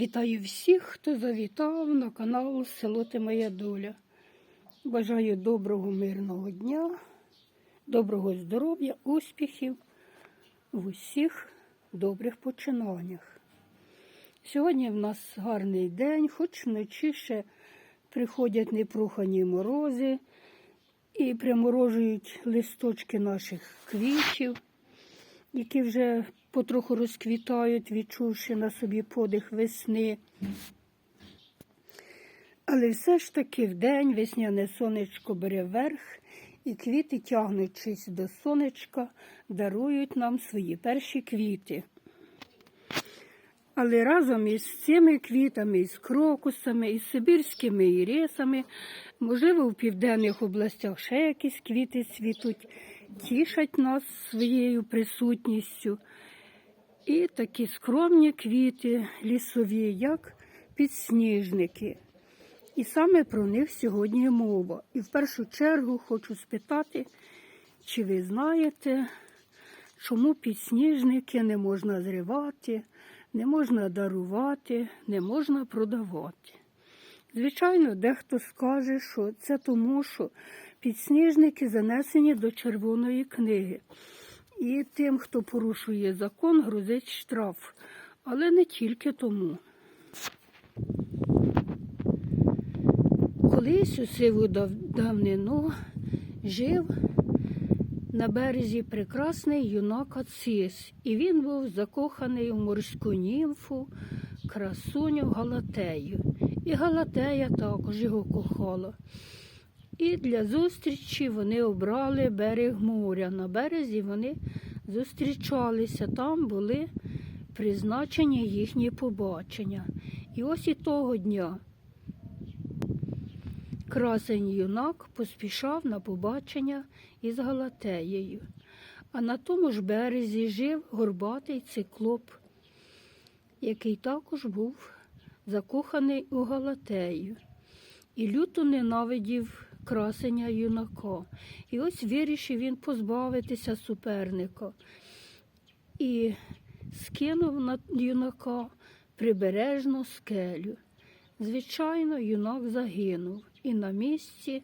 Вітаю всіх, хто завітав на канал Село Ти Моя Доля. Бажаю доброго, мирного дня, доброго здоров'я, успіхів в усіх добрих починаннях. Сьогодні в нас гарний день, хоч вночі ще приходять непрохані морози і приморожують листочки наших квітів які вже потроху розквітають, відчувши на собі подих весни. Але все ж таки вдень весняне сонечко бере верх, і квіти, тягнучись до сонечка, дарують нам свої перші квіти. Але разом із цими квітами, із крокусами, із сибірськими ірисами, можливо, в південних областях ще якісь квіти цвітуть, тішать нас своєю присутністю. І такі скромні квіти лісові, як підсніжники. І саме про них сьогодні мова. І в першу чергу хочу спитати, чи ви знаєте, чому підсніжники не можна зривати, не можна дарувати, не можна продавати. Звичайно, дехто скаже, що це тому, що підсніжники занесені до червоної книги. І тим, хто порушує закон, грозить штраф. Але не тільки тому. Колись у сиву дав- давнину жив на березі прекрасний юнак Ацис, і він був закоханий у морську німфу, красуню Галатею. І Галатея також його кохала. І для зустрічі вони обрали берег моря. На березі вони зустрічалися, там були призначені їхні побачення. І ось і того дня красень юнак поспішав на побачення із Галатеєю. А на тому ж березі жив горбатий циклоп, який також був закоханий у Галатею і люто ненавидів красення юнака. І ось вирішив він позбавитися суперника і скинув на юнака прибережну скелю. Звичайно, юнак загинув, і на місці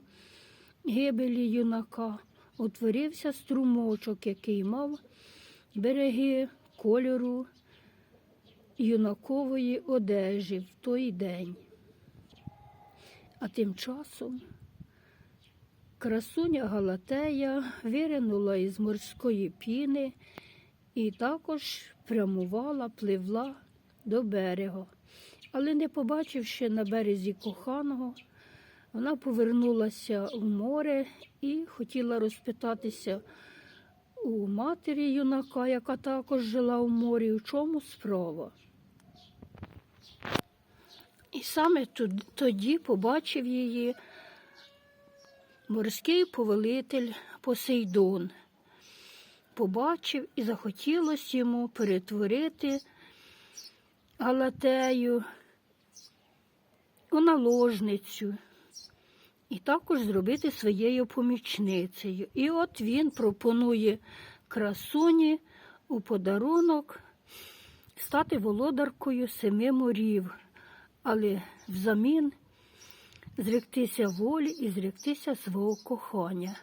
гибелі юнака утворився струмочок, який мав береги кольору юнакової одежі в той день. А тим часом красуня Галатея виринула із морської піни і також прямувала, пливла до берега. Але не побачивши на березі коханого, вона повернулася в море і хотіла розпитатися у матері юнака, яка також жила у морі, у чому справа. І саме тоді побачив її морський повелитель Посейдон. Побачив і захотілося йому перетворити Галатею у наложницю і також зробити своєю помічницею. І от він пропонує красуні у подарунок стати володаркою семи морів, але взамін зректися волі і зректися свого кохання.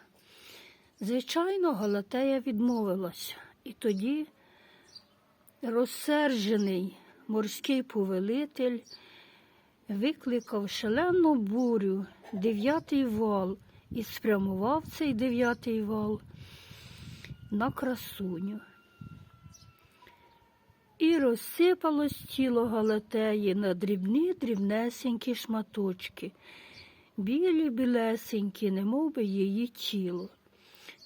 Звичайно, Галатея відмовилася, і тоді розсержений морський повелитель викликав шалену бурю, дев'ятий вал, і спрямував цей дев'ятий вал на красуню. І розсипалось тіло Галатеї на дрібні дрібнесенькі шматочки, білі білесенькі, немов би її тіло.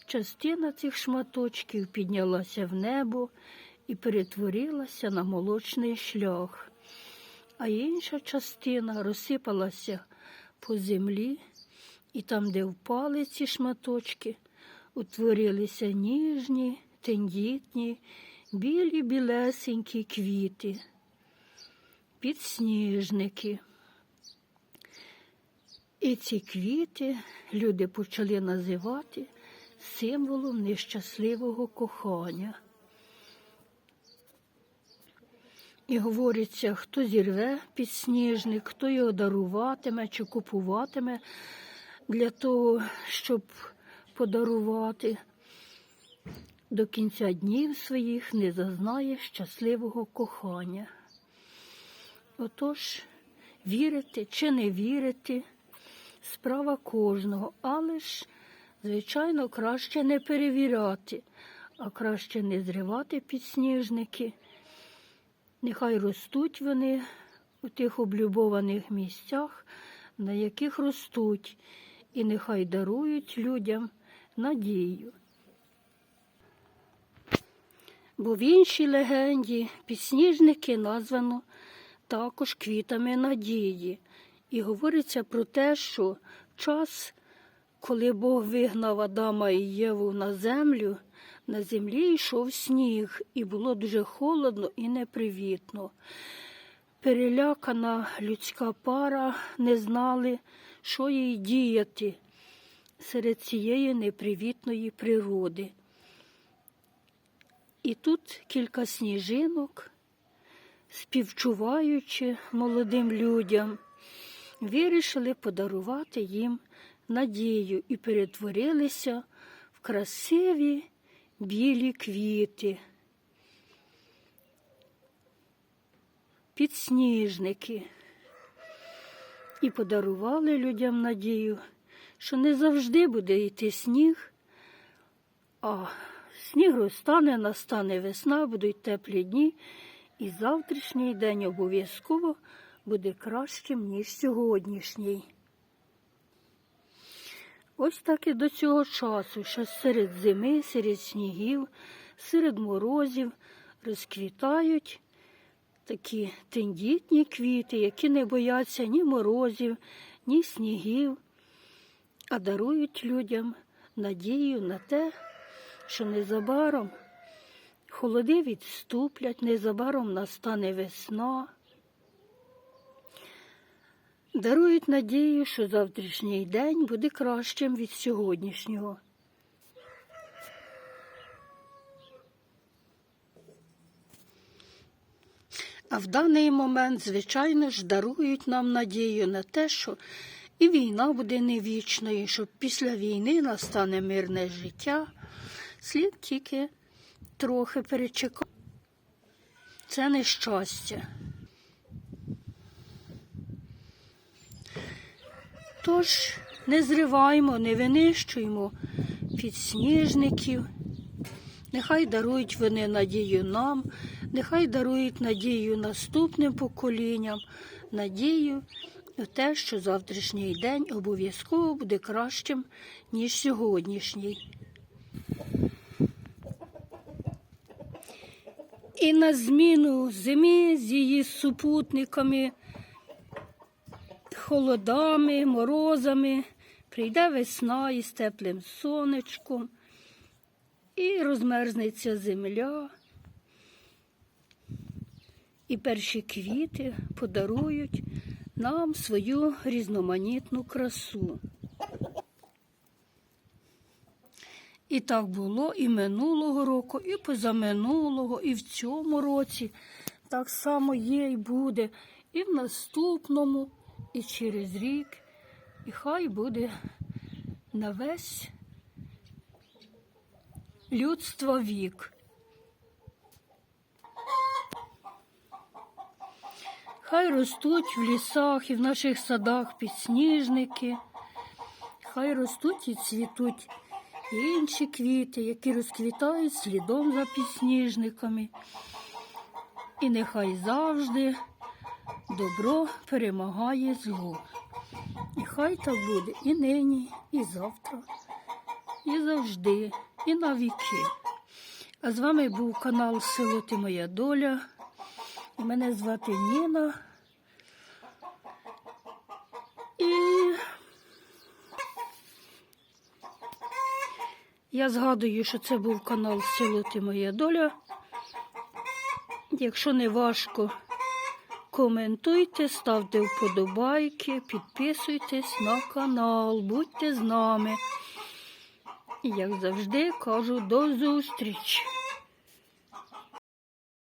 Частина цих шматочків піднялася в небо і перетворилася на молочний шлях, а інша частина розсипалася по землі, і там, де впали ці шматочки, утворилися ніжні, тендітні, білі білесенькі квіти, підсніжники. І ці квіти люди почали називати символом нещасливого кохання. І говориться, хто зірве підсніжник, хто його даруватиме чи купуватиме для того, щоб подарувати. До кінця днів своїх не зазнає щасливого кохання. Отож, вірити чи не вірити справа кожного, але ж, звичайно, краще не перевіряти, а краще не зривати підсніжники. Нехай ростуть вони у тих облюбованих місцях, на яких ростуть, і нехай дарують людям надію. Бо в іншій легенді підсніжники названо також квітами надії. І говориться про те, що час, коли Бог вигнав Адама і Єву на землю, на землі йшов сніг, і було дуже холодно і непривітно. Перелякана людська пара не знали, що їй діяти серед цієї непривітної природи. І тут кілька сніжинок, співчуваючи молодим людям, вирішили подарувати їм надію і перетворилися в красиві білі квіти, підсніжники. І подарували людям надію, що не завжди буде йти сніг, а сніг розтане, настане весна, будуть теплі дні, і завтрашній день обов'язково буде кращим, ніж сьогоднішній. Ось так і до цього часу, що серед зими, серед снігів, серед морозів розквітають такі тендітні квіти, які не бояться ні морозів, ні снігів, а дарують людям надію на те, що незабаром холоди відступлять, незабаром настане весна. Дарують надію, що завтрашній день буде кращим від сьогоднішнього. А в даний момент, звичайно ж, дарують нам надію на те, що і війна буде не вічною, що після війни настане мирне життя. Слід тільки трохи перечекати. Це нещастя. Тож не зриваємо, не винищуємо підсніжників. Нехай дарують вони надію нам, нехай дарують надію наступним поколінням, надію в те, що завтрашній день обов'язково буде кращим, ніж сьогоднішній. І на зміну зимі з її супутниками, холодами, морозами, прийде весна із теплим сонечком, і розмерзнеться земля, і перші квіти подарують нам свою різноманітну красу. І так було і минулого року, і позаминулого, і в цьому році. Так само є і буде, і в наступному, і через рік, і хай буде на весь людство вік. Хай ростуть в лісах і в наших садах підсніжники, хай ростуть і цвітуть інші квіти, які розквітають слідом за підсніжниками. І нехай завжди добро перемагає зло. І хай так буде і нині, і завтра, і завжди, і на віки. А з вами був канал Село Ти Моя Доля. Мене звати Ніна. І я згадую, що це був канал Село Ти Моя Доля. Якщо не важко, коментуйте, ставте вподобайки, підписуйтесь на канал, будьте з нами. І як завжди кажу, до зустрічі!